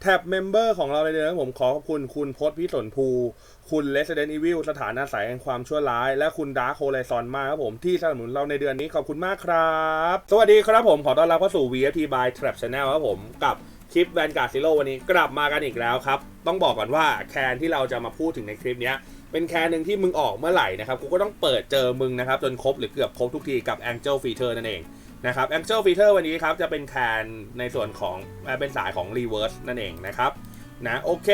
แท็บเมมเบอร์ของเราในเดือนนี้ผมขอขอบคุณคุณพศพิสนภู คุณ Resident Evil สถานอาศัยแห่งความชั่วร้าย และคุณดาร์คโฮไลซอนมากครับผมที่สนับสนุนเราในเดือนนี้ขอบคุณมากครับ สวัสดีครับผมขอต้อนรับเข้าสู่ VFT by Trap Channel ครับผมกับคลิป Vanguard Zero วันนี้กลับมากันอีกแล้วครับ ต้องบอกก่อนว่าแคนที่เราจะมาพูดถึงในคลิปนี้เป็นแคนหนึ่งที่มึงออกเมื่อไหร่นะครับกูก็ต้องเปิดเจอมึงนะครับจนครบหรือเกือบครบทุกทีกับ Angel Feature นั่นเอง นะครับ Angel Filter วันนี้ครับจะเป็นแคนในส่วนของเป็นสายของ Reverse นั่นเองนะครับนะโอเค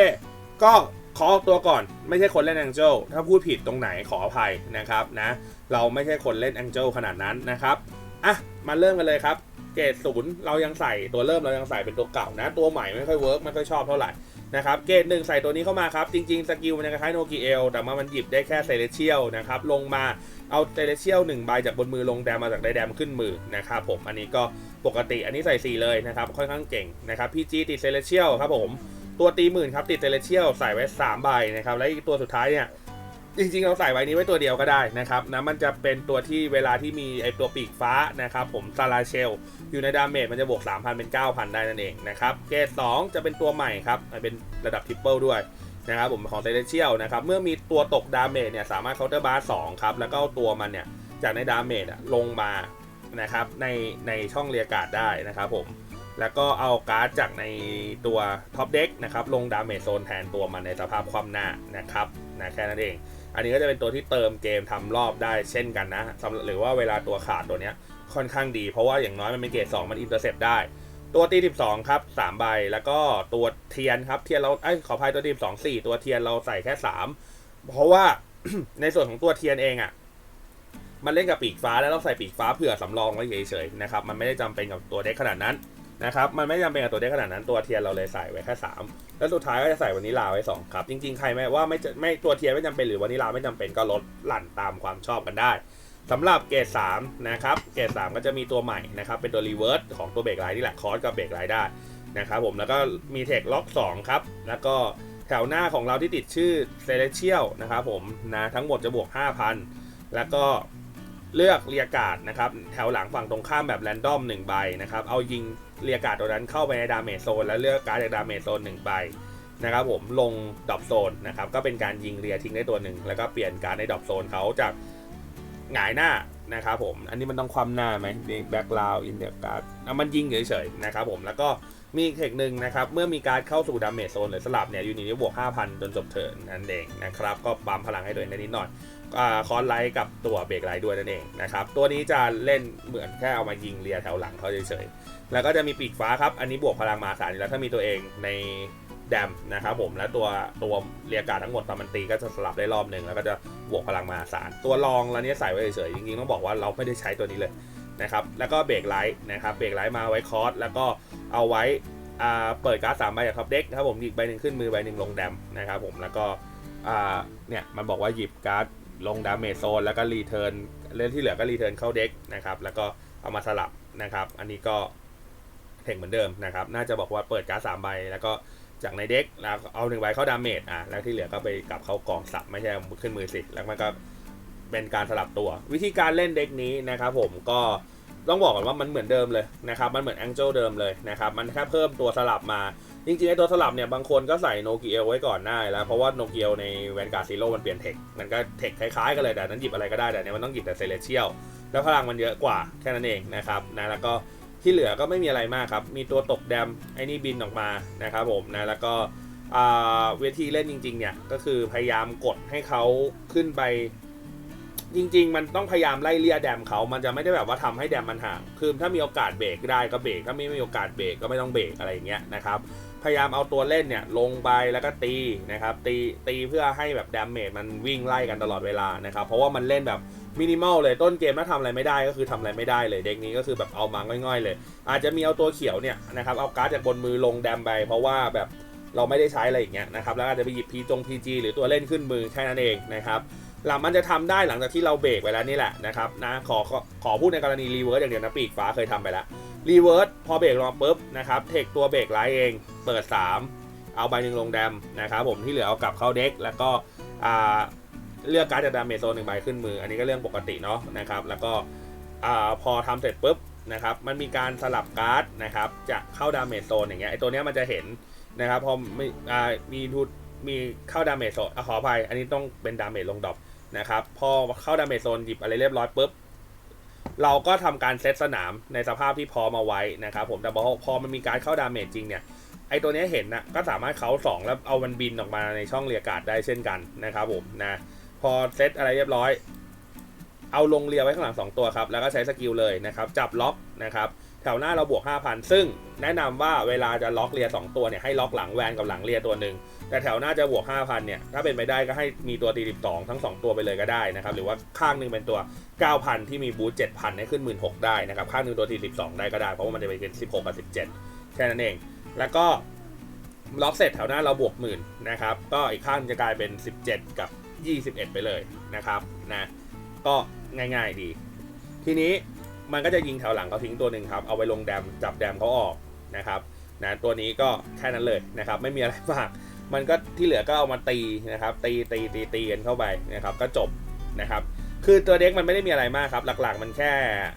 ก็ขอตัวก่อนไม่ใช่คนเล่น Angel ถ้าพูดผิดตรงไหนขออภัยนะครับนะเราไม่ใช่คนเล่น Angel ขนาดนั้นนะครับอะมาเริ่มกันเลยครับ เกรดศูนย์เรายังใส่ตัวเริ่มเรายังใส่เป็นตัวเก่านะ ตัวใหม่ไม่ค่อยเวิร์กไม่ค่อยชอบเท่าไหร่นะครับเกรดหนึ่งใส่ตัวนี้เข้ามาครับจริงๆสกิลมันคล้ายโนกิเอลแต่ว่ามันหยิบได้แค่เซเลเชียลนะครับลงมาเอาเซเลเชียลหนึ่งใบจากบนมือลงแดมมาจากได้แดมขึ้นมือนะครับผมอันนี้ก็ปกติอันนี้ใส่ 4 เลยนะครับค่อนข้างเก่งนะครับพี่จีติดเซเลเชียลครับผมตัวตีหมื่นครับติดเซเลเชียลใส่ไว้3ใบนะครับและอีกตัวสุดท้ายเนี่ย จริงๆ เราใส่ไว้นี้ไว้ตัวเดียวก็ได้นะครับนะมันจะเป็นตัวที่เวลาที่มีไอตัวปีกฟ้านะครับผมซาลาเชล อยู่ในดาเมจมันจะบวก 3,000 เป็น 9,000 ได้นั่นเองนะครับเกรด2จะเป็นตัวใหม่ครับเป็นระดับทริปเปิลด้วยนะครับผมของเซเลเชียลนะครับเมื่อมีตัวตกดาเมจเนี่ยสามารถเคาน์เตอร์บาร์สองครับแล้วก็ตัวมันเนี่ยจากในดาเมจลงมานะครับในในช่องเรียการ์ดได้นะครับผมแล้วก็เอาการ์ดจากในตัวท็อปเด็กนะครับลงดาเมจโซนแทนตัวมันในสภาพความหน้านะครับนะแค่นั้นเอง อันนี้ก็จะเป็นตัวที่เติมเกมทำรอบได้เช่นกันนะสำหรับหรือว่าเวลาตัวขาดตัวเนี้ยค่อนข้างดี เพราะว่าอย่างน้อยมันเป็นเกรด2มันอินเตอร์เซปได้ ตัวตี12ครับ3ใบ แล้วก็ตัวเทียนครับเทียนเราไอ้ขออภัยตัวตี12 4ตัวเทียนเราใส่แค่3เพราะว่าในส่วนของตัวเทียนเองอะ่ะมันเล่นกับปีกฟ้าแล้วเราใส่ปีกฟ้าเผื่อสำรองไว้เฉยๆนะครับมันไม่ได้จำเป็นกับตัวเด็กขนาดนั้น นะครับมันไม่จำเป็นกับตัวเด็กขนาดนั้นตัวเทียนเราเลยใส่ไว้แค่3แล้วสุดท้ายก็จะใส่วานิลาไว้2ครับจริงๆใครไม่ว่าไม่ไม่ตัวเทียนไม่จำเป็นหรือวานิลาไม่จำเป็นก็ลดหลั่นตามความชอบกันได้สำหรับเกรด3นะครับเกรด3ก็จะมีตัวใหม่นะครับเป็นตัวรีเวิร์สของตัวเบรกไลท์นี่แหละคอร์สกับเบรกไลท์ได้นะครับผมแล้วก็มีเทคล็อก2ครับแล้วก็แถวหน้าของเราที่ติดชื่อ Celestial นะครับผมนะทั้งหมดจะบวก 5,000 แล้วก็ เลือกเรียกาดนะครับแถวหลังฝั่งตรงข้ามแบบแรนดอม1ใบนะครับเอายิงเรียกาดตัวนั้นเข้าไปในดาเมจโซนแล้วเลือกการ์ดจากดาเมจโซน1ใบนะครับผมลงดอปโซนนะครับก็เป็นการยิงเรียทิ้งได้ตัวหนึ่งแล้วก็เปลี่ยนการ์ดในดอปโซนเขาจากหงายหน้านะครับผมอันนี้มันต้องความหน้าไหมแบ็กกราวอินเดียการ์ดมันยิงเฉยๆนะครับผมแล้วก็มีเทคหนึ่งนะครับเมื่อมีการเข้าสู่ดาเมจโซนหรือสลับเนี่ยยูนิตนี้บวก 5,000 จนจบเทิร์นนั่นเองนะครับก็ปั๊มพลังให้ตัวเองได้นิดหน่อย คอนไลท์กับตัวเบรกไลท์ด้วยนั่นเองนะครับ ตัวนี้จะเล่นเหมือนแค่เอามายิงเลียแถวหลังเขาเฉยๆ แล้วก็จะมีปีกฟ้าครับ อันนี้บวกพลังมาศาลอยู่แล้วถ้ามีตัวเองในแดมนะครับผม และตัวตัวเรียการดทั้งหมดตอนมันตีก็จะสลับได้รอบหนึ่งแล้วก็จะบวกพลังมาศาลตัวรองแล้วนี้ใส่ไว้เฉยๆ จริงๆต้องบอกว่าเราไม่ได้ใช้ตัวนี้เลยนะครับ แล้วก็เบรกไลท์นะครับ เบรกไลท์มาไว้คอร์สแล้วก็เอาไว้อ่าเปิดการ์ดสามใบจากท็อปเด็กนะครับผมหยิบใบหนึ่งขึ้นมือใบหนึ่งลงแดมนะครับผม แล้วก็อ่าเนี่ยมันบอกว่าหยิบการ์ด ลงดาเมจโซนแล้วก็รีเทิร์นเล่นที่เหลือก็รีเทิร์นเข้าเด็กนะครับ แล้วก็เอามาสลับนะครับ อันนี้ก็เทคเหมือนเดิมนะครับ น่าจะบอกว่าเปิดการ์ดสามใบ แล้วก็จากในเด็กแล้วเอาหนึ่งใบเข้าดาเมจอะแล้วที่เหลือก็ไปกลับเข้ากองสับไม่ใช่ขึ้นมือสิแล้วมันก็เป็นการสลับตัว วิธีการเล่นเด็กนี้นะครับ ผมก็ต้องบอกก่อนว่ามันเหมือนเดิมเลยนะครับ มันเหมือนแองเจิลเดิมเลยนะครับ มันแค่เพิ่มตัวสลับมา จริงๆไอ้ตัวสลับเนี่ยบางคนก็ใส่โนเกียไว้ก่อนได้แล้ว เพราะว่าโนเกียในแวนการ์ดซีโร่มันเปลี่ยนเทค มันก็เทคคล้ายๆกันเลยแต่นั้นหยิบอะไรก็ได้แต่เนี่ยมันต้องหยิบแต่เซเลเชียลแล้วพลังมันเยอะกว่าแค่นั้นเองนะครับนะแล้วก็ที่เหลือก็ไม่มีอะไรมากครับ มีตัวตกแดมไอ้นี่บินออกมานะครับผมนะแล้วก็เวทีเล่นจริงๆเนี่ยก็คือพยายามกดให้เขาขึ้นไป จริง ๆ มันต้องพยายามไล่เลี่ยแดมเขามันจะไม่ได้แบบว่าทำให้แดมมันห่างคือถ้ามีโอกาสเบรกได้ก็เบรกถ้าไม่มีโอกาสเบรกก็ไม่ต้องเบรกอะไรอย่างเงี้ยนะครับพยายามเอาตัวเล่นเนี่ยลงไปแล้วก็ตีนะครับตีตีเพื่อให้แบบดาเมจมันวิ่งไล่กันตลอดเวลานะครับเพราะว่ามันเล่นแบบมินิมอลเลยต้นเกมถ้าทำอะไรไม่ได้ก็คือทำอะไรไม่ได้เลยเด็กนี้ก็คือแบบเอามาง่อยๆเลย อาจจะมีเอาตัวเขียวเนี่ยนะครับเอาการ์ดจากบนมือลงแดมไป เพราะว่าแบบเราไม่ได้ใช้อะไรอย่างเงี้ยนะครับแล้วอาจจะไปหยิบพีจงพีจีหรือตัวเล่นขึ้นมือแค่นั้นเองนะครับ หลังมันจะทำได้หลังจากที่เราเบรกไปแล้วนี่แหละนะครับนะขอขอขอพูดในกรณีรีเวิร์สอย่างเดียวนะปีกฟ้าเคยทำไปแล้วรีเวิร์สพอเบรกลงปุ๊บนะครับเทคตัวเบรกไลท์เองเปิด 3 เอาใบหนึ่งลงแดมนะครับผมที่เหลือเอากลับเข้าเด็ก แล้วก็อ่าเลือกการ์ดจากดาเมจโซนหนึ่งใบขึ้นมือ อันนี้ก็เรื่องปกติเนาะนะครับแล้วก็อ่าพอทำเสร็จปุ๊บนะครับมันมีการสลับการ์ดนะครับจะเข้าดาเมจโซนอย่างเงี้ยไอตัวเนี้ยมันจะเห็นนะครับพอไม่อ่ามีทูมีเข้าดาเมจโซนอขออภัยอันนี้ต้องเป็นดาเมจลงดรอป นะครับ พอเข้าดาเมจโซนหยิบอะไรเรียบร้อยปุ๊บ เราก็ทำการเซตสนามในสภาพที่พร้อมเอาไว้นะครับ ผมแต่พอพอมันมีการเข้าดาเมจจริงเนี่ยไอตัวนี้เห็นนะก็สามารถเขาสองแล้วเอามันบินออกมาในช่องเรียการ์ดได้เช่นกันนะครับผมนะพอเซตอะไรเรียบร้อย เอาลงเรียไว้ข้างหลัง 2 ตัวครับ แล้วก็ใช้สกิลเลยนะครับ จับล็อกนะครับ ถวหน้าเราบวก 5,000 ซึ่งแนะนำว่าเวลาจะล็อกเรีย 2 ตัวเนี่ยให้ล็อกหลังแวนกับหลังเรียตัวหนึ่งแต่แถวหน้าจะบวก 5,000 เนี่ย ถ้าเป็นไปได้ก็ให้มีตัวตี12 ทั้ง 2 ตัวไปเลยก็ได้นะครับ หรือว่าข้างหนึงเป็นตัว 9,000 ที่มีบูท7,000 ให้ขึ้น 16ได้นะครับ ข้างหนึงตัวตี12 ได้ก็ได้ เพราะว่ามันจะไปเป็น 16 กับ 17 แค่นั้นเอง แล้วก็ล็อกเสร็จแถวหน้าเราบวกหมื่นนะครับ ก็อีกข้างจะกลายเป็น 17 กับ 21 ไปเลยนะครับนะ ก็ง่าย ๆดี ทีนี้ มันก็จะยิงแถวหลังเขาทิ้งตัวหนึ่งครับ เอาไว้ลงแดมจับแดมเขาออกนะครับนะตัวนี้ก็แค่นั้นเลยนะครับ ไม่มีอะไรมาก มันก็ที่เหลือก็เอามาตีนะครับ ตีตีตีตีกันเข้าไปนะครับ ก็จบนะครับ คือตัวเด็กมันไม่ได้มีอะไรมากครับ หลักๆ มันแค่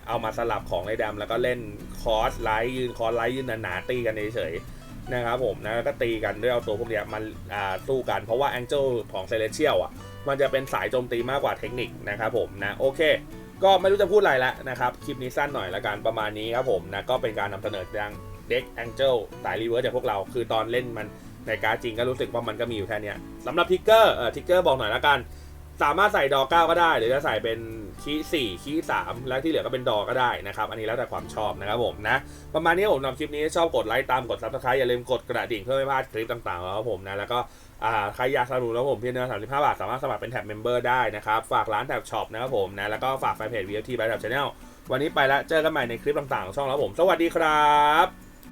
เอามาสลับของในแดมแล้วก็เล่นคอร์สไลท์ยืนคอร์สไลท์ยืนหนาๆตีกันเฉยๆนะครับผมนะแล้วก็ตีกันด้วยเอาตัวพวกเนี้ยมันอ่าสู้กันเพราะว่าแองเจิลของเซเลเชียลอะมันจะเป็นสายโจมตีมากกว่าเทคนิคนะครับผมนะโอเค ก็ไม่รู้จะพูดอะไรแล้วนะครับ คลิปนี้สั้นหน่อยละกันประมาณนี้ครับผมนะก็เป็นการนำเสนอทางเด็กแองเจิลสายรีเวิร์สจากพวกเรา คือตอนเล่นมันในการจริงก็รู้สึกว่ามันก็มีอยู่แค่นี้สำหรับทิกเกอร์เอ่อทิกเกอร์บอกหน่อยละกัน สามารถใส่ดอเก้าก็ได้ หรือจะใส่เป็นคีสี่คีสามแล้วที่เหลือก็เป็นดอก็ได้นะครับ อันนี้แล้วแต่ความชอบนะครับผมนะ ประมาณนี้ผมทำคลิปนี้ชอบกดไลค์ตามกดซับสไครต์อย่าลืมกดกระดิ่งเพื่อไม่พลาดคลิปต่างๆของผมนะแล้วก็อ่าใครอยากสนับสนุนแล้วผมเพียงเดือนสามสิบห้าบาท สามารถสมัครเป็นแท็บเมมเบอร์ได้นะครับ ฝากร้านแท็บช็อปนะครับผมนะแล้วก็ฝากแฟนเพจ VFT บายแท็บชาแนลวันนี้ไปแล้วเจอกันใหม่ในคลิปต่างๆของช่องแล้วผม สวัสดีครับ